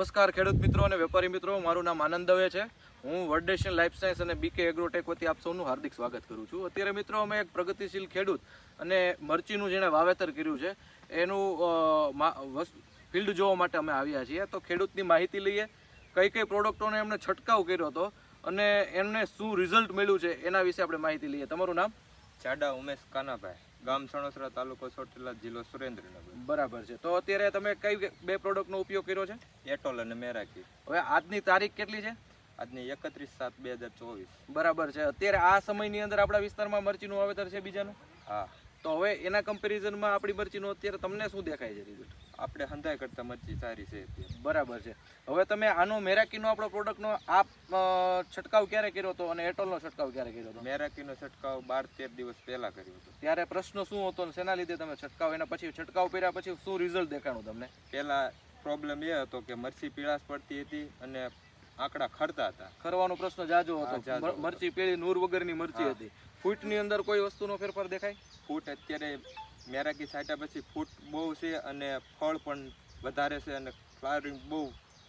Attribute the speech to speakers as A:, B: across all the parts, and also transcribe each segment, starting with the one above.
A: નમસ્કાર ખેડૂત મિત્રો અને વેપારી મિત્રો, મારું નામ આનંદ દવે છે. હું વર્ડેશન લાઈફ સાયન્સ અને બીકે એગ્રોટેક વતી આપ સૌનું હાર્દિક સ્વાગત કરું છું. અત્યારે મિત્રો અમે એક પ્રગતિશીલ ખેડૂત અને મરચીનું જેણે વાવેતર કર્યું છે, એનું ફિલ્ડ જોવા માટે અમે આવ્યા છીએ. તો ખેડૂતની માહિતી લઈએ, કઈ કઈ પ્રોડક્ટોને એમણે છંટકાવ કર્યો હતો અને એમને શું રિઝલ્ટ મળ્યું છે એના વિશે આપણે માહિતી લઈએ. તમારું નામ?
B: ચાડા ઉમેશ કાનાભાઈ. ગામ સણોસરા તાલુકો ચોટીલા જિલ્લો સુરેન્દ્રનગર.
A: બરાબર છે. તો અત્યારે તમે કઈ બે પ્રોડક્ટનો ઉપયોગ કર્યો છે?
B: એટોલ અને મેરાકી
A: હવે આજની તારીખ કેટલી છે?
B: આજની એકત્રીસ સાત બે હજાર ચોવીસ.
A: બરાબર છે. અત્યારે આ સમયની અંદર આપણા વિસ્તારમાં મરચીનું વાવેતર છે બીજાનું?
B: હા.
A: તો હવે એના કમ્પેરિઝનમાં આપણી મરચીનું અત્યારે તમને શું દેખાય છે રિઝલ્ટ?
B: આપણે હંધાઈ કરતા મરચી સારી છે
A: બરાબર છે. હવે તમે આનો મેરાકીનો આપણો પ્રોડક્ટનો આ અ, છંટકાવ ક્યારે કર્યો હતો અને એટોલનો છંટકાવ ક્યારે કર્યો હતો?
B: મેરાકીનો છંટકાવ બાર તેર દિવસ પહેલાં કર્યો હતો.
A: ત્યારે પ્રશ્ન શું હતો અને શેના લીધે તમે છંટકાવ? એના પછી છંટકાવ કર્યા પછી શું રિઝલ્ટ દેખાણું તમને?
B: પહેલા પ્રોબ્લેમ એ હતો કે મરચી પીળાશ પડતી હતી અને આંકડા ખરતા હતા.
A: ખરવાનો પ્રશ્ન જાજો હતો. મરચી પેલી નૂર વગરની મરચી
B: હતી
A: હતી. ફૂટની અંદર કોઈ વસ્તુનો ફેરફાર દેખાય?
B: ફૂટ અત્યારે મેરાકી છાંટ્યા પછી ફૂટ બહુ છે અને ફળ પણ વધારે છે અને ફ્લાવરિંગ બહુ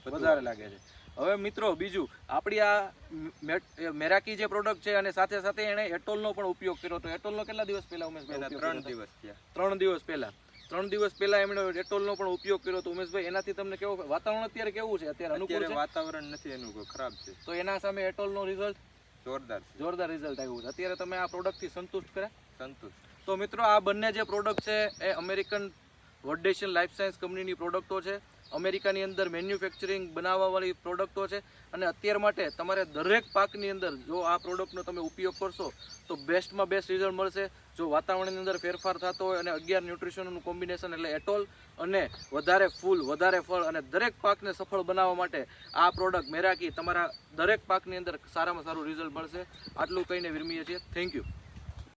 A: વધારે લાગે છે. હવે મિત્રો બીજું આપણી આ મેરાકી જે પ્રોડક્ટ છે અને સાથે સાથે એણે એટોલનો પણ ઉપયોગ કર્યો હતો. એટોલનો કેટલા દિવસ પહેલા ઉમેશભાઈ
B: ત્રણ દિવસ થયા.
A: ત્રણ દિવસ પહેલા. ત્રણ દિવસ પહેલા એમણે એટોલનો પણ ઉપયોગ કર્યો તો ઉમેશભાઈ એનાથી તમને કેવો વાતાવરણ અત્યારે કેવું છે? અત્યારે અનુકૂળ છે?
B: વાતાવરણ નથી એનું ખરાબ છે.
A: તો એના સામે એટોલનો રિઝલ્ટ
B: જોરદાર
A: જોરદાર રિઝલ્ટ આવ્યું છે. અત્યારે તમે આ પ્રોડક્ટથી સંતુષ્ટ કર્યા?
B: સંતુષ્ટ.
A: તો મિત્રો આ બંને જે પ્રોડક્ટ છે એ અમેરિકન વર્ડેશન લાઈફ સાયન્સ કંપનીની પ્રોડક્ટો છે. અમેરિકાની અંદર મેન્યુફેક્ચરિંગ બનાવવાવાળી પ્રોડક્ટો છે અને અત્યાર માટે તમારે દરેક પાકની અંદર જો આ પ્રોડક્ટનો તમે ઉપયોગ કરશો, તો બેસ્ટમાં બેસ્ટ રિઝલ્ટ મળશે. જો વાતાવરણની અંદર ફેરફાર થતો હોય અને અગિયાર ન્યુટ્રિશનનું કોમ્બિનેશન એટલે એટોલ અને વધારે ફૂલ, વધારે ફળ અને દરેક પાકને સફળ બનાવવા માટે આ પ્રોડક્ટ મેરાકી તમારા દરેક પાકની અંદર સારામાં સારું રિઝલ્ટ મળશે. આટલું કહીને વિરમીએ છીએ. Thank you.